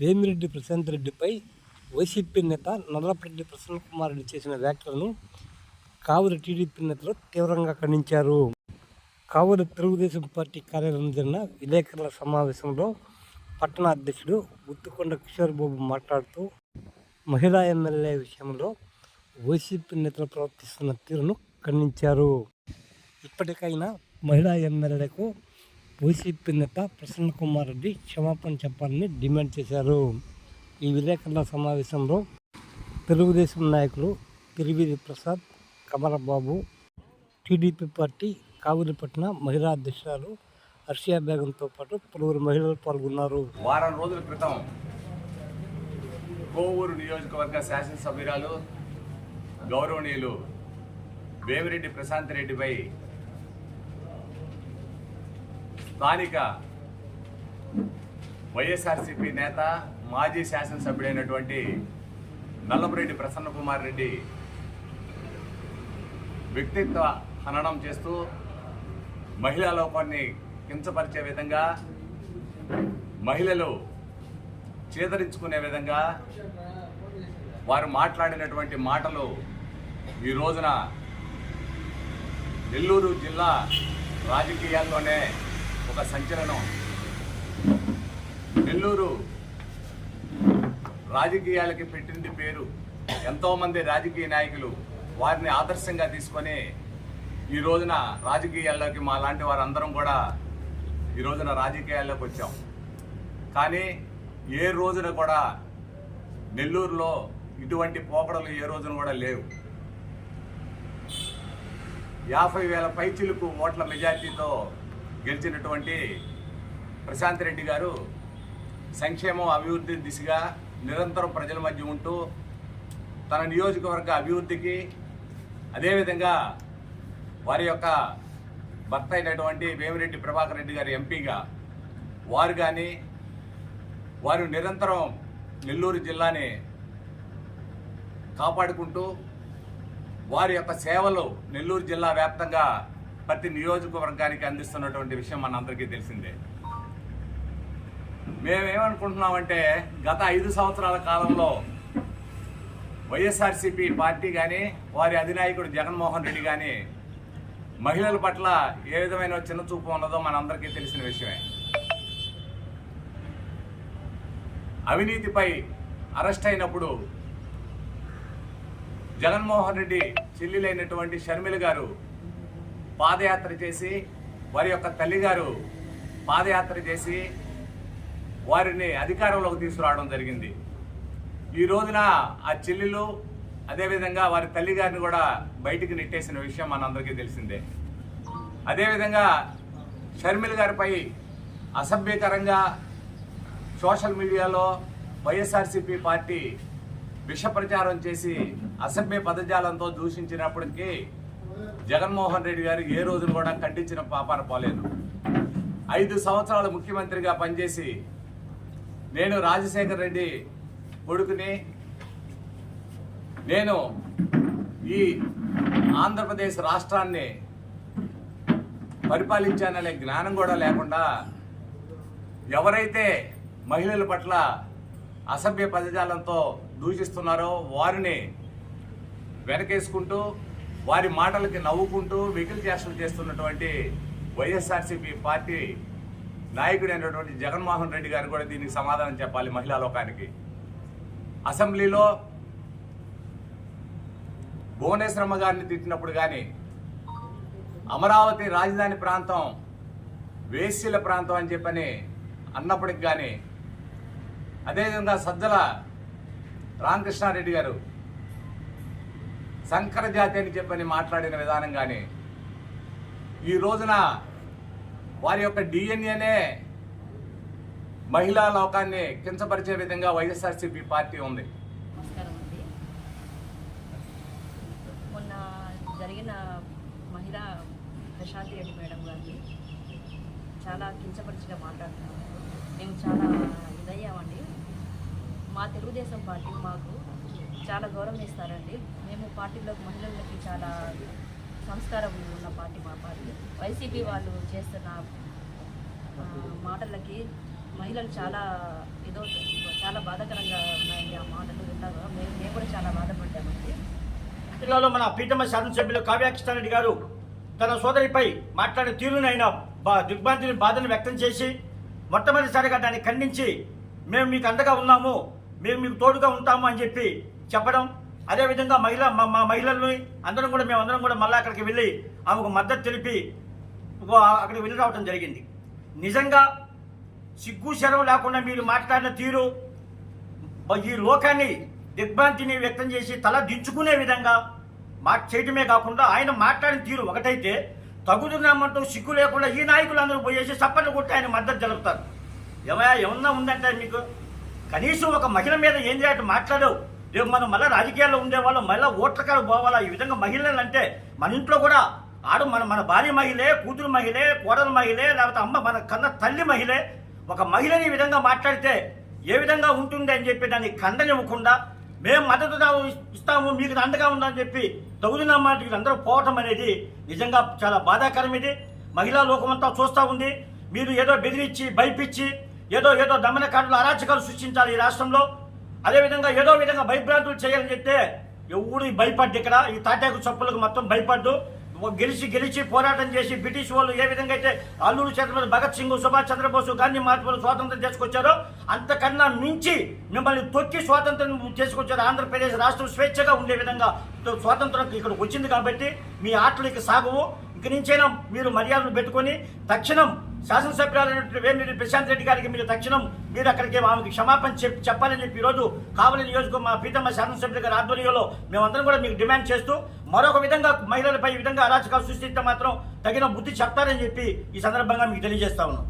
వేమిరెడ్డి ప్రశాంత్ రెడ్డిపై వైసీపీ నేత నల్లపరెడ్డి ప్రసన్న కుమార్ రెడ్డి చేసిన వ్యాఖ్యలను కావలి టీడీపీ నేతలు తీవ్రంగా ఖండించారు. కావలి తెలుగుదేశం పార్టీ కార్యాలయం జరిగిన విలేకరుల సమావేశంలో పట్టణ అధ్యక్షుడు గుత్తుకొండ కిషోర్ బాబు మాట్లాడుతూ మహిళా ఎమ్మెల్యే విషయంలో వైసీపీ నేతలు ప్రవర్తిస్తున్న తీరును ఖండించారు. ఇప్పటికైనా మహిళా ఎమ్మెల్యేలకు వైసీపీ నేత ప్రసన్న కుమార్ రెడ్డి క్షమాపణ చెప్పాలని డిమాండ్ చేశారు. ఈ విలేకరుల సమావేశంలో తెలుగుదేశం నాయకులు తిరువిధి ప్రసాద్ కమలబాబు టీడీపీ పార్టీ కావులిపట్న మహిళా అధ్యక్షురాలు హర్షియా బేగంతో పాటు పలువురు మహిళలు పాల్గొన్నారు. వారం రోజుల క్రితం కోవూరు నియోజకవర్గ శాసనసభ్యురాలు గౌరవనీయులు వేమిరెడ్డి ప్రశాంత్ రెడ్డిపై స్థానిక వైఎస్ఆర్సీపీ నేత మాజీ శాసనసభ్యుడైనటువంటి నల్లపురెడ్డి ప్రసన్న కుమార్ రెడ్డి వ్యక్తిత్వ హననం చేస్తూ మహిళా లోపాన్ని కించపరిచే విధంగా మహిళలు చేదరించుకునే విధంగా వారు మాట్లాడినటువంటి మాటలు ఈ రోజున నెల్లూరు జిల్లా రాజకీయాల్లోనే ఒక సంచలనం. నెల్లూరు రాజకీయాలకి పెట్టింది పేరు. ఎంతోమంది రాజకీయ నాయకులు వారిని ఆదర్శంగా తీసుకొని ఈ రోజున రాజకీయాల్లోకి మా లాంటి వారందరం కూడా ఈ రోజున రాజకీయాల్లోకి వచ్చాం. కానీ ఏ రోజున కూడా నెల్లూరులో ఇటువంటి పోకడలు ఏ రోజున కూడా లేవు. యాభై వేల పైచిలకు ఓట్ల మెజార్టీతో గెలిచినటువంటి ప్రశాంత్ రెడ్డి గారు సంక్షేమం అభివృద్ధి దిశగా నిరంతరం ప్రజల మధ్య ఉంటూ తన నియోజకవర్గ అభివృద్ధికి అదేవిధంగా వారి యొక్క భర్త అయినటువంటి వేమిరెడ్డి ప్రభాకర్ రెడ్డి గారి ఎంపీగా వారు కానీ వారు నిరంతరం నెల్లూరు జిల్లాని కాపాడుకుంటూ వారి యొక్క సేవలు నెల్లూరు జిల్లా వ్యాప్తంగా ప్రతి నియోజకవర్గానికి అందిస్తున్నటువంటి విషయం మనందరికీ తెలిసిందే. మేమేమనుకుంటున్నామంటే గత ఐదు సంవత్సరాల కాలంలో వైఎస్ఆర్సీపీ పార్టీ కానీ వారి అధినాయకుడు జగన్మోహన్ రెడ్డి కానీ మహిళల పట్ల ఏ విధమైన చిన్న చూపు ఉన్నదో మనందరికీ తెలిసిన విషయమే. అవినీతిపై అరెస్ట్ అయినప్పుడు జగన్మోహన్ రెడ్డి చెల్లెలైనటువంటి షర్మిల గారు పాదయాత్ర చేసి వారి యొక్క తల్లిగారు పాదయాత్ర చేసి వారిని అధికారంలోకి తీసుకురావడం జరిగింది. ఈ రోజున ఆ చెల్లెలు అదేవిధంగా వారి తల్లిగారిని కూడా బయటికి నెట్టేసిన విషయం మనందరికీ తెలిసిందే. అదేవిధంగా షర్మిల గారిపై అసభ్యకరంగా సోషల్ మీడియాలో వైఎస్ఆర్సీపీ పార్టీ విష ప్రచారం చేసి అసభ్య పదజాలంతో దూషించినప్పటికీ జగన్మోహన్ రెడ్డి గారు ఏ రోజును కూడా ఖండించిన పాపాన పోలేదు. ఐదు సంవత్సరాలు ముఖ్యమంత్రిగా పనిచేసి నేను రాజశేఖర రెడ్డి కొడుకుని నేను ఈ ఆంధ్రప్రదేశ్ రాష్ట్రాన్ని పరిపాలించాననే జ్ఞానం కూడా లేకుండా ఎవరైతే మహిళల పట్ల అసభ్య పదజాలంతో దూషిస్తున్నారో వారిని వెనకేసుకుంటూ వారి మాటలకి నవ్వుకుంటూ వెకిలి చేష్టలు చేస్తున్నటువంటి వైఎస్ఆర్సీపీ పార్టీ నాయకుడైనటువంటి జగన్మోహన్ రెడ్డి గారు కూడా దీనికి సమాధానం చెప్పాలి మహిళా లోకానికి. అసెంబ్లీలో భువనేశ్వరమ్మ గారిని తిట్టినప్పుడు కానీ అమరావతి రాజధాని ప్రాంతం వేశ్యల ప్రాంతం అని చెప్పని అన్నప్పటికి కానీ అదేవిధంగా సజ్జల రామకృష్ణారెడ్డి గారు సంకర జాతి అని చెప్పని మాట్లాడిన విధానం కానీ ఈ రోజున వారి యొక్క డిఎన్ఏనే మహిళా లోకాన్ని కించపరిచే విధంగా వైఎస్ఆర్సీపీ పార్టీ ఉంది. నమస్కారం అండి. మొన్న జరిగిన మహిళా ప్రశాంతి రెడ్డి మేడం గారిని చాలా కించపరిచిగా మాట్లాడుతున్నాము మేము చాలా ఇదయ్యామండి. మా తెలుగుదేశం పార్టీ మాకు చాలా గౌరవం ఇస్తారండి మేము పార్టీలో మహిళలకి చాలా సంస్కారం ఉన్న పార్టీ మా పార్టీ. వైసీపీ వాళ్ళు చేస్తున్న మాటలకి మహిళలు చాలా ఏదో చాలా బాధాకరంగా ఉన్నాయండి ఆ మాటలు విన్నాక మేము మేము కూడా చాలా బాధపడ్డామండి. జిల్లాలో మన పీఠమ శాసనసభ్యులు కావ్యాకృష్ణ రెడ్డి గారు తన సోదరిపై మాట్లాడే తీరునైన బా దిగ్భ్రాంతిని బాధను వ్యక్తం చేసి మొట్టమొదటిసారిగా దాన్ని ఖండించి మేము మీకు అండగా ఉన్నాము మేము మీకు తోడుగా ఉంటాము అని చెప్పి చెప్పడం. అదేవిధంగా మహిళ మా మా మహిళల్ని అందరం కూడా మేము అందరం కూడా మళ్ళీ అక్కడికి వెళ్ళి ఆమెకు మద్దతు తెలిపి అక్కడికి వెళ్ళి రావడం జరిగింది. నిజంగా సిగ్గు శరం లేకుండా మీరు మాట్లాడిన తీరు ఈ లోకాన్ని దిగ్భ్రాంతిని వ్యక్తం చేసి తల దించుకునే విధంగా మా చేయటమే కాకుండా ఆయన మాట్లాడిన తీరు ఒకటైతే తగుదున్నామంటూ సిగ్గు లేకుండా ఈ నాయకులందరూ పోయేసి చప్పట్లు కొట్టి ఆయన మద్దతు జరుపుతారు. ఏమయ్యా ఏమన్నా ఉందంటే మీకు? కనీసం ఒక మహిళ మీద ఏం చేయాలి మాట్లాడవు? రేపు మనం మళ్ళీ రాజకీయాల్లో ఉండేవాళ్ళం మళ్ళీ ఓట్ల కాడ పోవాలా? ఈ విధంగా మహిళలు అంటే మన ఇంట్లో కూడా ఆడు మన మన భార్య మహిళే కూతురు మహిళే కోడలు మహిళే లేకపోతే అమ్మ మన కన్న తల్లి మహిళే. ఒక మహిళని ఈ విధంగా మాట్లాడితే ఏ విధంగా ఉంటుంది అని చెప్పి దాన్ని ఖండనివ్వకుండా మేము మద్దతు ఇస్తాము మీకు అండగా ఉందని చెప్పి తగుదిన మాటకి అందరూ పోవటం అనేది నిజంగా చాలా బాధాకరం ఇది. మహిళా లోకమంతా చూస్తూ ఉంది. మీరు ఏదో బెదిరించి భయపించి ఏదో ఏదో దమనకాండలు అరాచకాలు సృష్టించాలి ఈ రాష్ట్రంలో. అదేవిధంగా ఏదో విధంగా భయభ్రాంతులు చేయాలని చెప్తే ఎవడు భయపడ్డు ఇక్కడ? ఈ తాటాకు చప్పులకు మొత్తం భయపడ్డు. గెలిచి గెలిచి పోరాటం చేసి బ్రిటిష్ వాళ్ళు ఏ విధంగా అయితే అల్లూరు ఛత్రపతి భగత్ సింగ్ సుభాష్ చంద్రబోసు గాంధీ మహాత్ములు స్వాతంత్రం చేసుకొచ్చారో అంతకన్నా మించి మిమ్మల్ని తొక్కి స్వాతంత్రం చేసుకొచ్చారు ఆంధ్రప్రదేశ్ రాష్ట్రం స్వేచ్ఛగా ఉండే విధంగా స్వాతంత్రం ఇక్కడ వచ్చింది కాబట్టి మీ ఆటలు ఇక సాగవు. ఇక నుంచైనా మీరు మర్యాదలు పెట్టుకొని తక్షణం శాసనసభ్యులైనటువంటి వేమిరెడ్డి ప్రశాంత్ రెడ్డి గారికి మీరు తక్షణం మీరు అక్కడికి ఆమెకి క్షమాపణ చెప్పి చెప్పాలని చెప్పి ఈరోజు కావలి నియోజకవర్గం మా పీతమ్మ శాసనసభ్యుల గారి ఆధ్వర్యంలో మేమందరం కూడా మీకు డిమాండ్ చేస్తూ మరొక విధంగా మహిళలపై ఈ విధంగా అరాచకాలు సృష్టిస్తే మాత్రం తగిన బుద్ధి చెప్తారని చెప్పి ఈ సందర్భంగా మీకు తెలియజేస్తా ఉన్నాం.